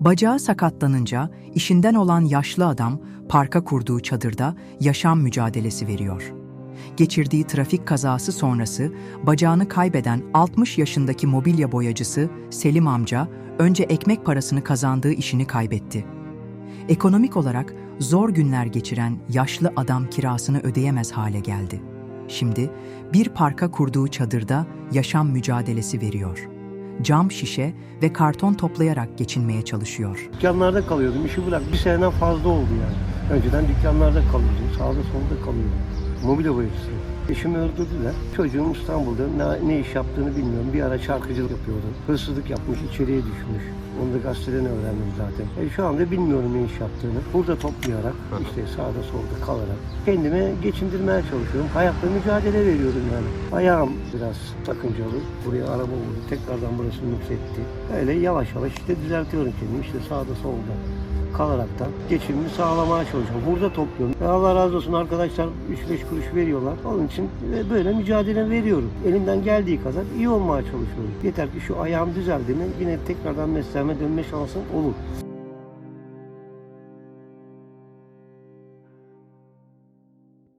Bacağı sakatlanınca işinden olan yaşlı adam parka kurduğu çadırda yaşam mücadelesi veriyor. Geçirdiği trafik kazası sonrası bacağını kaybeden 60 yaşındaki mobilya boyacısı Selim amca önce ekmek parasını kazandığı işini kaybetti. Ekonomik olarak zor günler geçiren yaşlı adam kirasını ödeyemez hale geldi. Şimdi bir parka kurduğu çadırda yaşam mücadelesi veriyor. Cam şişe ve karton toplayarak geçinmeye çalışıyor. Dükkanlarda kalıyordum. İşi bırak. Bir seneden fazla oldu yani. Önceden dükkanlarda kalıyordum. Sağda solda kalıyordum. Mobilya boyacısı. Eşimi öldürdüler. Çocuğum İstanbul'da ne, ne iş yaptığını bilmiyorum. Bir ara çarkıcılık yapıyordu. Hırsızlık yapmış, içeriye düşmüş. Onu da gazeteden öğrendim zaten. E, şu anda bilmiyorum ne iş yaptığını. Burada toplayarak, işte sağda solda kalarak kendime geçindirmeye çalışıyorum. Hayatla mücadele veriyorum yani. Ayağım biraz sakıncalı. Buraya araba vurdu. Tekrardan burası nüksetti. Öyle yavaş yavaş işte düzeltiyorum kendimi. İşte sağda solda kalaraktan geçimimi sağlamaya çalışıyorum. Burada topluyorum. Ve Allah razı olsun arkadaşlar 3-5 kuruş veriyorlar. Onun için e, böyle mücadele veriyorum. Elimden geldiği kadar iyi olmaya çalışıyorum. Yeter ki şu ayağım düzeldi mi yine tekrardan mesleğime dönme şansım olur.